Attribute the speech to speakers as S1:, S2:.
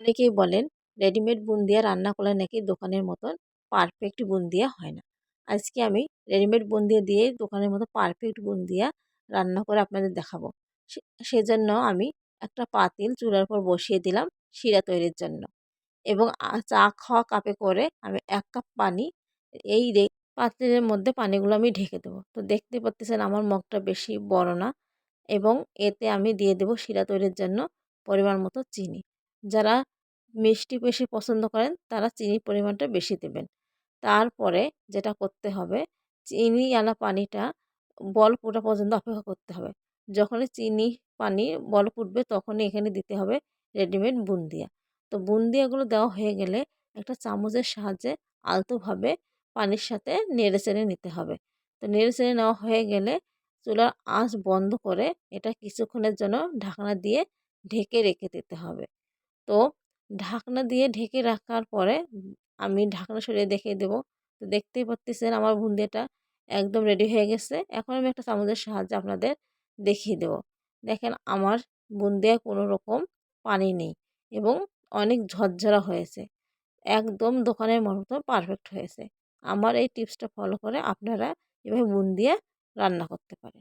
S1: অনেকেই বলেন, রেডিমেড বুন্দিয়া রান্না করলে নাকি দোকানের মতন পারফেক্ট বুন্দিয়া হয় না। আজকে আমি রেডিমেড বুন্দিয়া দিয়ে দোকানের মতো পারফেক্ট বুন্দিয়া রান্না করে আপনাদের দেখাবো। সেজন্য আমি একটা পাতিল চুলার উপর বসিয়ে দিলাম শিরা তৈরির জন্য এবং চা খাওয়া কাপে করে আমি এক কাপ পানি, এই পাতিলের মধ্যে পানিগুলো আমি ঢেকে দেবো। তো দেখতে পাচ্ছেন আমার মগটা বেশি বড় না এবং এতে আমি দিয়ে দেবো শিরা তৈরির জন্য পরিমাণ মতো চিনি। যারা মিষ্টি বেশি পছন্দ করেন, তারা চিনির পরিমাণটা বেশি দেবেন। তারপরে যেটা করতে হবে, চিনি আলা পানিটা বল ফোটা পর্যন্ত অপেক্ষা করতে হবে। যখনই চিনি পানি বল ফুটবে, তখনই এখানে দিতে হবে রেডিমেড বুন্দিয়া। তো বুন্দিয়াগুলো দেওয়া হয়ে গেলে একটা চামচের সাহায্যে আলতোভাবে পানির সাথে নেড়ে চেড়ে নিতে হবে। তো নেড়ে চেড়ে নেওয়া হয়ে গেলে চুলার আঁচ বন্ধ করে এটা কিছুক্ষণের জন্য ঢাকনা দিয়ে ঢেকে রেখে দিতে হবে। তো ঢাকনা দিয়ে ঢেকে রাখার পরে আমি ঢাকনা সরিয়ে দেখিয়ে দেবো। তো দেখতেই পাচ্ছেন আমার বুন্দিয়াটা একদম রেডি হয়ে গেছে। এখন আমি একটা চামচের সাহায্যে আপনাদের দেখিয়ে দেবো। দেখেন আমার বুন্দিয়া কোনো রকম পানি নেই এবং অনেক ঝরঝরা হয়েছে। একদম দোকানের মতো পারফেক্ট হয়েছে। আমার এই টিপসটা ফলো করে আপনারা এভাবে বুন্দিয়া রান্না করতে পারেন।